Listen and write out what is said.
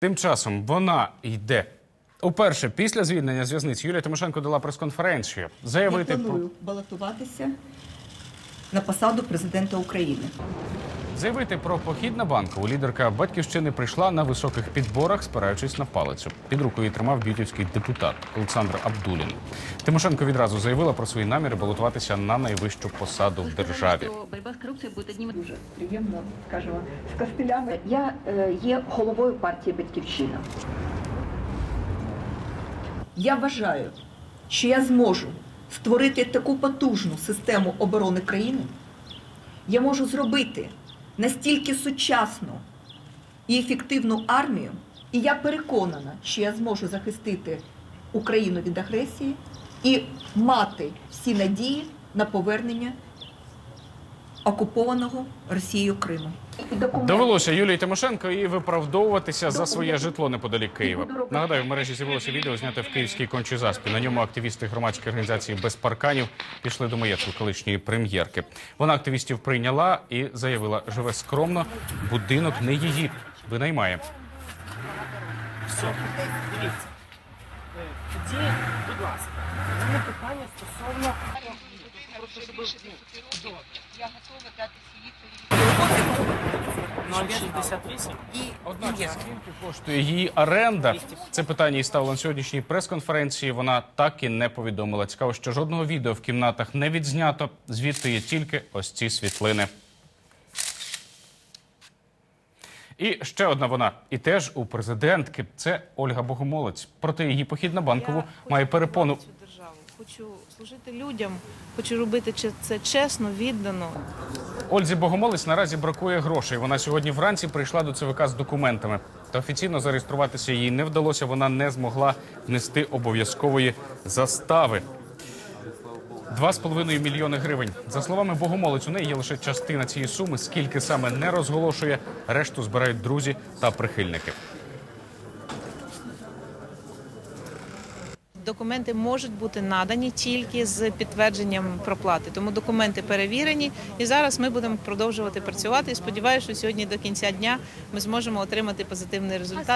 Тим часом вона йде. Уперше після звільнення з в'язниці Юлія Тимошенко дала прес-конференцію. Я Заявити про балотуватися на посаду президента України. Заявити про похід на банкову. Лідерка батьківщини прийшла на високих підборах, спираючись на палицю. Під рукою тримав бютівський депутат Олександр Абдулін. Тимошенко відразу заявила про свої наміри балотуватися на найвищу посаду в державі. Что борьба с коррупцией будет одним Дуже приємно, скажімо, з костилями. Я е, є головою партії Батьківщина. Я вважаю, що я зможу створити таку потужну систему оборони країни. Я можу зробити настільки сучасну і ефективну армію, і я переконана, що я зможу захистити Україну від агресії і мати всі надії на повернення окупованого Росією Криму. Довелося Юлії Тимошенко і виправдовуватися за своє житло неподалік Києва. Нагадаю, в мережі з'явилося відео зняте в київській кончій заспі. На ньому активісти громадської організації без парканів пішли до маєтку колишньої прем'єрки. Вона активістів прийняла і заявила, живе скромно, будинок не її винаймає. Все, дивіться. Тоді, будь ласка, у мене питання стосовно. Я 068 і Однак, скільки коштує її оренда? Це питання і ставила на сьогоднішній прес-конференції. Вона так і не повідомила. Цікаво, що жодного відео в кімнатах не відзнято. Звідти є тільки ось ці світлини. І ще одна вона, і теж у президентки. Це Ольга Богомолець. Проте її похід на банкову Я має перепону. цю державу, хочу служити людям, хочу робити це чесно, віддано. Ользі Богомолець наразі бракує грошей. Вона сьогодні вранці прийшла до ЦВК з документами. Та офіційно зареєструватися їй не вдалося. Вона не змогла внести обов'язкової застави. Два з половиною мільйони гривень. За словами Богомолець, у неї є лише частина цієї суми. Скільки саме не розголошує, решту збирають друзі та прихильники. Документи можуть бути надані тільки з підтвердженням проплати. Тому документи перевірені, і зараз ми будемо продовжувати працювати. Сподіваюся, що сьогодні до кінця дня ми зможемо отримати позитивний результат.